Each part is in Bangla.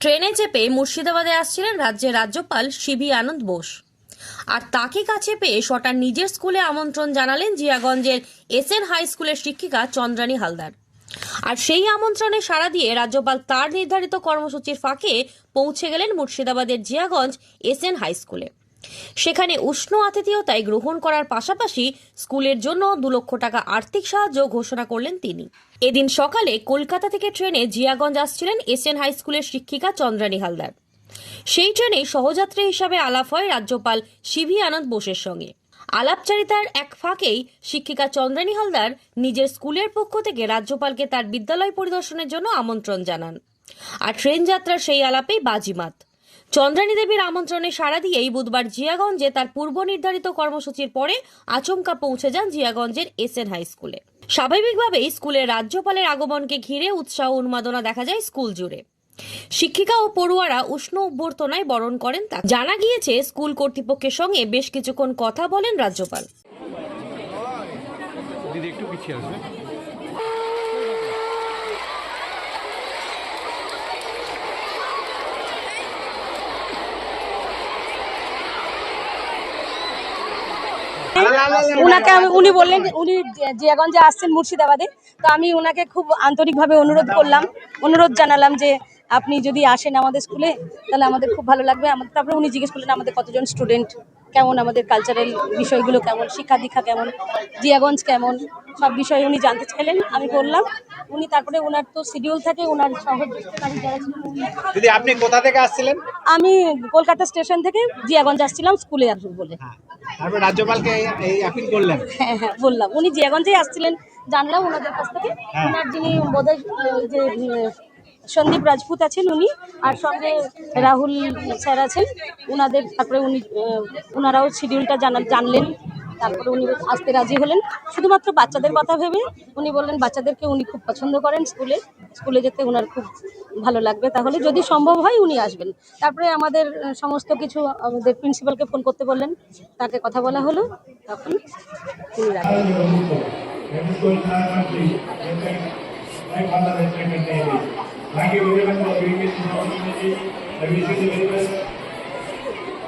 ট্রেনে চেপে মুর্শিদাবাদে আসছিলেন রাজ্যের রাজ্যপাল শিবি আনন্দ বোস। আর তাকে কাছে পেয়ে সটার নিজের স্কুলে আমন্ত্রণ জানালেন জিয়াগঞ্জের এস এন হাই স্কুলের শিক্ষিকা চন্দ্রানী হালদার। আর সেই আমন্ত্রণে সাড়া দিয়ে রাজ্যপাল তার নির্ধারিত কর্মসূচির ফাঁকে পৌঁছে গেলেন মুর্শিদাবাদের জিয়াগঞ্জ এস এন হাই স্কুলে। সেখানে উষ্ণ আতিথেয়তায় গ্রহণ করার পাশাপাশি স্কুলের জন্য দু লক্ষ টাকা আর্থিক সাহায্য ঘোষণা করলেন তিনি। এদিন সকালে কলকাতা থেকে ট্রেনে জিয়াগঞ্জ আসছিলেন এস এন হাই স্কুলের শিক্ষিকা চন্দ্রানী হালদার। সেই ট্রেনে সহযাত্রী হিসাবে আলাপ হয় রাজ্যপাল শিবি আনন্দ বোসের সঙ্গে। আলাপচারিতার এক ফাঁকেই শিক্ষিকা চন্দ্রানী হালদার নিজের স্কুলের পক্ষ থেকে রাজ্যপালকে তার বিদ্যালয় পরিদর্শনের জন্য আমন্ত্রণ জানান। আর ট্রেন যাত্রার সেই আলাপেই বাজিমাত। চন্দ্রানী দেবীর আমন্ত্রণে সাড়া দিয়েই বুধবার জিয়াগঞ্জে তার পূর্ব নির্ধারিত কর্মসূচির পরে আচমকা পৌঁছে যান জিয়াগঞ্জের এস এন হাই স্কুলে। স্বাভাবিকভাবেই স্কুলের রাজ্যপালের আগমনকে ঘিরে উৎসাহ উন্মাদনা দেখা যায় স্কুল জুড়ে। শিক্ষিকা ও পড়ুয়ারা উষ্ণ অভ্যর্থনায় বরণ করেন তা জানা গিয়েছে, স্কুল কর্তৃপক্ষের সঙ্গে বেশ কিছুক্ষণ কথা বলেন রাজ্যপাল। উনাকে আমি উনি বললেন উনি জিয়াগঞ্জে আসছেন মুর্শিদাবাদে। তো আমি উনাকে খুব আন্তরিকভাবে অনুরোধ করলাম অনুরোধ জানালাম যে আপনি যদি আসেন আমাদের স্কুলে তাহলে আমাদের খুব ভালো লাগবে। আমাদের তারপরে উনি জিজ্ঞেস করলেন আমাদের কতজন স্টুডেন্ট কেমন আমাদের কালচারাল বিষয়গুলো কেমন? শিক্ষা দীক্ষা কেমন? জিয়াগঞ্জ কেমন? সব বিষয়ে উনি জানতে চাইলেন আমি বললাম। উনি তারপরে ওনার তো শিডিউল থাকে ওনার সহযোগী যারা ছিলেন উনি- আপনি কোথা থেকে আসছিলেন? আমি কলকাতা স্টেশন থেকে জিয়াগঞ্জ আসছিলাম স্কুলে আসব বলে। হ্যাঁ। তারপর রাজ্যপালকে এই- আপিল করলেন। হ্যাঁ হ্যাঁ বললাম। উনি জিয়াগঞ্জেই আসছিলেন জানলাম ওনাদের কাছ থেকে। হ্যাঁ। ওনার যিনি বোধহয় যে সন্দীপ রাজপুত আছেন উনি আর সঙ্গে রাহুল স্যার আছেন। ওনাদের তারপরে উনি ওনারাও শিডিউলটা জানা জানলেন। তারপরে উনি আসতে রাজি হলেন শুধুমাত্র বাচ্চাদের কথা ভেবে উনি বললেন, বাচ্চাদেরকে উনি খুব পছন্দ করেন স্কুলে স্কুলে যেতে ওনার খুব ভালো লাগবে তাহলে যদি সম্ভব হয় উনি আসবেন তারপরে আমাদের সমস্ত কিছু আমাদের প্রিন্সিপালকে ফোন করতে বললেন তাকে কথা বলা হলো তখন তিনি.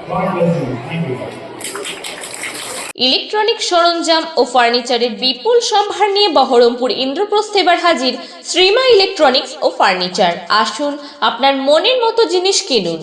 God bless you. Thank you. Electronic সরঞ্জাম ও ফার্নিচারের বিপুল সম্ভার নিয়ে বহরমপুর ইন্দ্রপ্রস্থ এবার হাজির শ্রীমা ইলেকট্রনিক্স ও ফার্নিচার। আসুন আপনার মনের মতো জিনিস কিনুন।